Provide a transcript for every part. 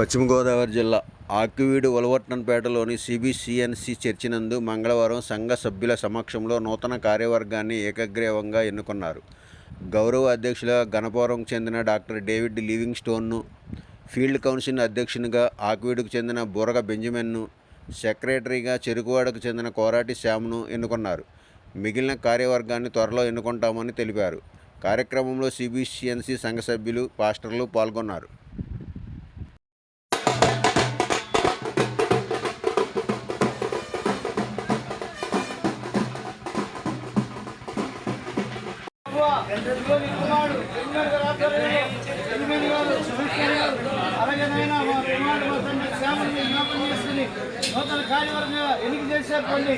పశ్చిమ గోదావరి జిల్లా ఆకివీడు ఉలవట్నంపేటలోని సిబిసిఎన్సి చర్చి నందు మంగళవారం సంఘ సభ్యుల సమక్షంలో నూతన కార్యవర్గాన్ని ఏకగ్రీవంగా ఎన్నుకున్నారు. గౌరవ అధ్యక్షులుగా గణపురం చెందిన డాక్టర్ డేవిడ్ లివింగ్ స్టోన్ను ఫీల్డ్ కౌన్సిల్ అధ్యక్షునిగా ఆకివీడుకు చెందిన బురగ బెంజమిన్ను సెక్రటరీగా చెరుకువాడకు చెందిన కోరాటి శ్యామ్ను ఎన్నుకున్నారు. మిగిలిన కార్యవర్గాన్ని త్వరలో ఎన్నుకుంటామని తెలిపారు. కార్యక్రమంలో సిబిసిఎన్సి సంఘ సభ్యులు పాస్టర్లు పాల్గొన్నారు. అలాగేనైనా మా కుమారుడు మా తండ్రి శ్యామని చేసుకుని నూతన కార్యవర్గంగా ఎన్నిక చేసేటువంటి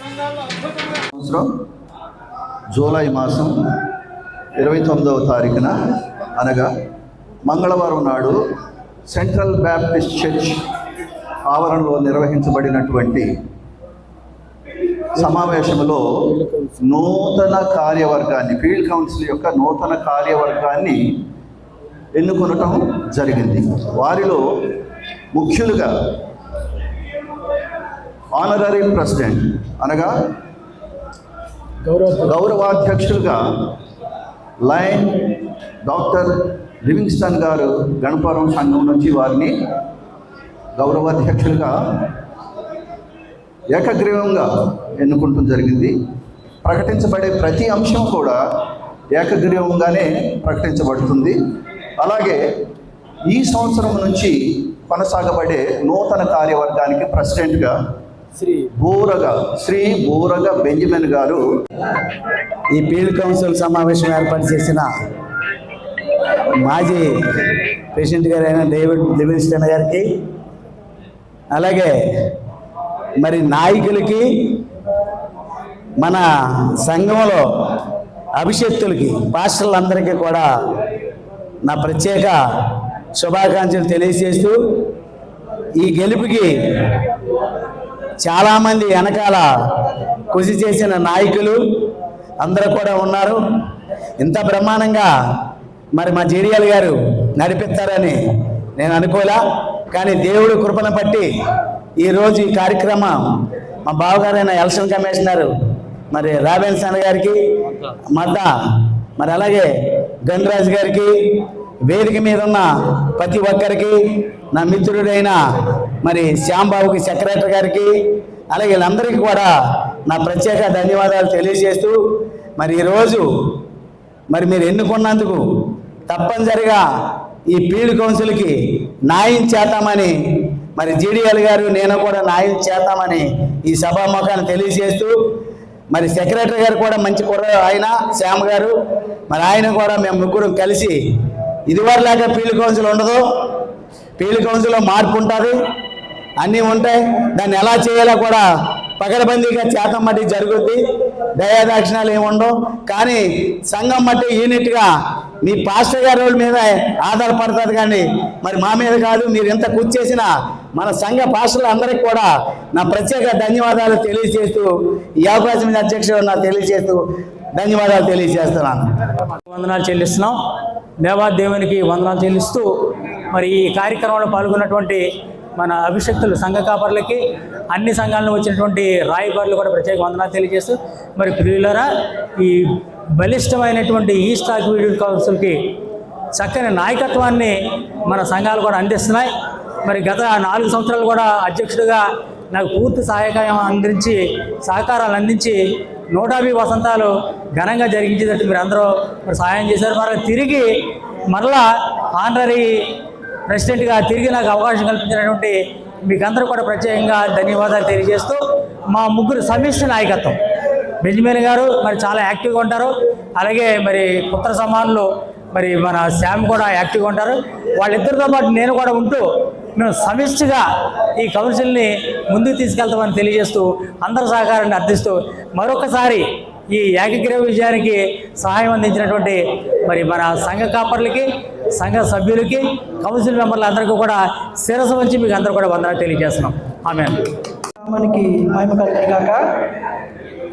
సంఘాల్లో అద్భుతంగా సంవత్సరం జూలై మాసం ఇరవై తొమ్మిదవ తారీఖున అనగా మంగళవారం నాడు సెంట్రల్ బ్యాప్టిస్ట్ చర్చ్ ఆవరణలో నిర్వహించబడినటువంటి సమావేశంలో నూతన కార్యవర్గాన్ని ఫీల్డ్ కౌన్సిల్ యొక్క నూతన కార్యవర్గాన్ని ఎన్నుకొనటం జరిగింది. వారిలో ముఖ్యులుగా ఆనరరీ ప్రెసిడెంట్ అనగా గౌరవాధ్యక్షులుగా లైన్ డాక్టర్ లివింగ్స్టన్ గారు గణపురం సంఘం నుంచి వారిని గౌరవాధ్యక్షులుగా ఏకగ్రీవంగా ఎన్నుకుంటం జరిగింది. ప్రకటించబడే ప్రతి అంశం కూడా ఏకగ్రీవంగానే ప్రకటించబడుతుంది. అలాగే ఈ సంవత్సరం నుంచి కొనసాగబడే నూతన కార్యవర్గానికి ప్రెసిడెంట్గా శ్రీ బూరగ శ్రీ బూరగ బెంజమిన్ గారు ఈ ఫీల్డ్ కౌన్సిల్ సమావేశం ఏర్పాటు చేసిన మాజీ ప్రెసిడెంట్ గారైన డేవిడ్ లివింగ్స్టన్ గారికి అలాగే మరి నాయకులకి మన సంఘంలో అభిషక్తులకి పాస్టర్లందరికీ కూడా నా ప్రత్యేక శుభాకాంక్షలు తెలియజేస్తూ ఈ గెలుపుకి చాలామంది వెనకాల కృషి చేసిన నాయకులు అందరూ కూడా ఉన్నారు. ఇంత బ్రహ్మాండంగా మరి మా జేడియాల్ గారు నడిపిస్తారని నేను అనుకోలే. కానీ దేవుడు కృపను బట్టి ఈరోజు ఈ కార్యక్రమం మా బావగారైన ఎలక్షన్ కమిషనర్ మరి రాబెన్సన్ గారికి మద్ద మరి అలాగే గణరాజ్ గారికి వేదిక మీద ఉన్న ప్రతి ఒక్కరికి నా మిత్రుడైన మరి శ్యాంబాబుకి సెక్రటరీ గారికి అలాగే వీళ్ళందరికీ కూడా నా ప్రత్యేక ధన్యవాదాలు తెలియజేస్తూ మరి ఈరోజు మరి మీరు ఎన్నుకున్నందుకు తప్పనిసరిగా ఈ పీడి కౌన్సిల్కి న్యాయం చేద్దామని మరి జీడిఎల్ గారు నేను కూడా న్యాయం చేద్దామని ఈ సభాముఖాన్ని తెలియజేస్తూ మరి సెక్రటరీ గారు కూడా మంచి కుర్ర ఆయన శ్యామ్ గారు. మరి ఆయన కూడా మేము ముగ్గురం కలిసి ఇదివరలాగా ఫీల్డ్ కౌన్సిల్ ఉండదు. ఫీల్డ్ కౌన్సిల్లో మార్పు ఉంటుంది. అన్నీ ఉంటాయి. దాన్ని ఎలా చేయాలో కూడా పగడబందీగా చేతం మట్టి జరుగుద్ది. దయాదాక్షిణాలు ఏమి ఉండవు. కానీ సంఘం మట్టి యూనిట్గా మీ పాస్టర్ గారి వాళ్ళ మీద ఆధారపడుతుంది కానీ మరి మా మీద కాదు మీరు ఎంత కృషి చేసినా మన సంఘ పాస్టర్లు అందరికీ కూడా నా ప్రత్యేక ధన్యవాదాలు తెలియజేస్తూ ఈ అవకాశం మీద అధ్యక్షుడు నాకు తెలియజేస్తూ ధన్యవాదాలు తెలియజేస్తున్నాను. వందనాలు చెల్లిస్తున్నాం. దేవా దేవునికి వందనాలు చెల్లిస్తూ మరి ఈ కార్యక్రమంలో పాల్గొన్నటువంటి మన అభిషక్తులు సంఘ కాపర్లకి అన్ని సంఘాలను వచ్చినటువంటి రాయబారులు కూడా ప్రత్యేక వందనాలు తెలియజేస్తూ మరి ప్రియులరా ఈ బలిష్టమైనటువంటి ఈ స్టాక్ వీడియో కౌన్సిల్కి చక్కని నాయకత్వాన్ని మన సంఘాలు కూడా అందిస్తున్నాయి. మరి గత నాలుగు సంవత్సరాలు కూడా అధ్యక్షుడిగా నాకు పూర్తి సహాయకాయం అందించి సహకారాలు అందించి నూట వసంతాలు ఘనంగా జరిగించేటట్టు మీరు అందరూ మరి సహాయం చేశారు. మరి తిరిగి మరలా ఆనరీ ప్రెసిడెంట్గా తిరిగి నాకు అవకాశం కల్పించినటువంటి మీకు అందరూ కూడా ప్రత్యేకంగా ధన్యవాదాలు తెలియజేస్తూ మా ముగ్గురు సమిష్టి నాయకత్వం. బెంజమిన్ గారు మరి చాలా యాక్టివ్గా ఉంటారు. అలాగే మరి పుత్ర సమానులు మరి మన శ్యామ్ కూడా యాక్టివ్గా ఉంటారు. వాళ్ళిద్దరితో పాటు నేను కూడా ఉంటూ మేము సమిష్టిగా ఈ కౌన్సిల్ని ముందుకు తీసుకెళ్తామని తెలియజేస్తూ అందరి సహకారాన్ని అర్థిస్తూ మరొకసారి ఈ ఏకగ్రీవ విజయానికి సహాయం అందించినటువంటి మరి మన సంఘ కాపర్లకి సంఘ సభ్యులకి కౌన్సిల్ మెంబర్లు అందరికీ కూడా శిరస వంచి మీకు అందరూ కూడా వందనాలు తెలియజేస్తున్నాం. ఆమె మనకి మహిమ కలుగుగాక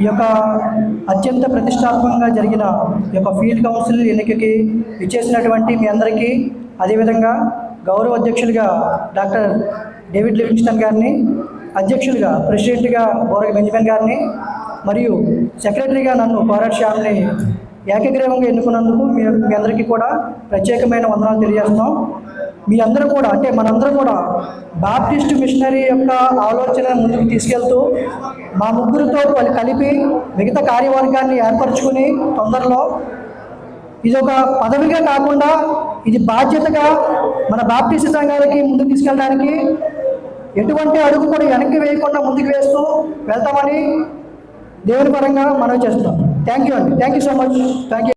ఈ యొక్క అత్యంత ప్రతిష్టాత్మకంగా జరిగిన ఈ యొక్క ఫీల్డ్ కౌన్సిల్ ఎన్నికకి ఇచ్చేసినటువంటి మీ అందరికీ అదేవిధంగా గౌరవ అధ్యక్షులుగా డాక్టర్ డేవిడ్ లివింగ్స్టన్ గారిని అధ్యక్షులుగా ప్రెసిడెంట్గా బోరగ బెంజమిన్ గారిని మరియు సెక్రటరీగా నన్ను కోరాట్ శ్యామ్ని ఏకగ్రీవంగా ఎన్నుకున్నందుకు మీ మీ అందరికీ కూడా ప్రత్యేకమైన వందనాలు తెలియజేస్తున్నాం. మీ అందరూ కూడా అంటే మనందరం కూడా బాప్టిస్ట్ మిషనరీ యొక్క ఆలోచన ముందుకు తీసుకెళ్తూ మా ముగ్గురితో కలిపి మిగతా కార్యవర్గాన్ని ఏర్పరచుకుని తొందరలో ఇది ఒక పదవిగా కాకుండా ఇది బాధ్యతగా మన బాప్టిస్ట్ సంఘాలకి ముందుకు తీసుకెళ్ళడానికి ఎటువంటి అడుగు కూడా వెనక్కి వేయకుండా ముందుకు వేస్తూ వెళ్తామని దేవుని పరంగా మనం చేస్తున్నాం. థ్యాంక్ యూ అండి. Thank you so much thank you